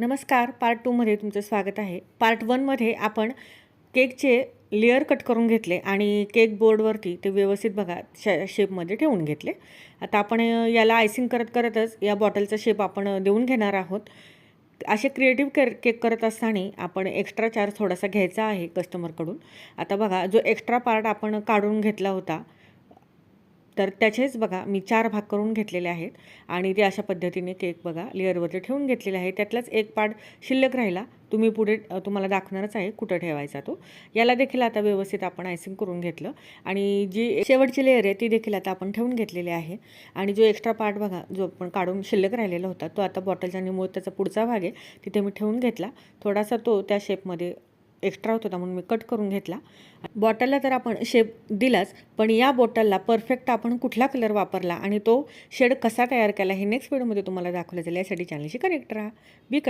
नमस्कार पार्ट टूमध्ये तुमचं स्वागत आहे. पार्ट वनमध्ये आपण केकचे लेअर कट करून घेतले आणि केक बोर्डवरती ते व्यवस्थित बघा श शेपमध्ये ठेवून घेतले. आता आपण याला आयसिंग करत करतच या बॉटलचा शेप आपण देऊन घेणार आहोत. असे क्रिएटिव्ह कर केक करत असताना आपण एक्स्ट्रा चार्ज थोडासा घ्यायचा आहे कस्टमरकडून आता बघा जो एक्स्ट्रा पार्ट आपण काढून घेतला होता तर त्याचेच बघा मी चार भाग करून घेतलेले आहेत आणि ते अशा पद्धतीने केक बघा लेअरवरती ठेवून घेतलेले आहे. त्यातलाच एक पार्ट शिल्लक राहिला. तुम्ही पुढे तुम्हाला दाखवणारच आहे कुठं ठेवायचा तो. याला देखील आता व्यवस्थित आपण आयसिंग करून घेतलं आणि जी शेवटची लेअर आहे ती देखील आता आपण ठेवून घेतलेली आहे. आणि जो एक्स्ट्रा पार्ट बघा जो आपण काढून शिल्लक राहिलेला होता तो आता बॉटलच्या निमूळ त्याचा पुढचा भाग आहे तिथे मी ठेवून घेतला. थोडासा तो त्या शेपमध्ये एक्स्ट्रा होत होता म्हणून मी कट करून घेतला. बॉटलला तर आपण शेप दिलाच पण या बॉटलला परफेक्ट आपण कुठला कलर वापरला आणि तो शेड कसा तयार केला हे नेक्स्ट व्हिडिओमध्ये तुम्हाला दाखवलं जाईल. यासाठी चॅनलशी कनेक्ट राहा. बी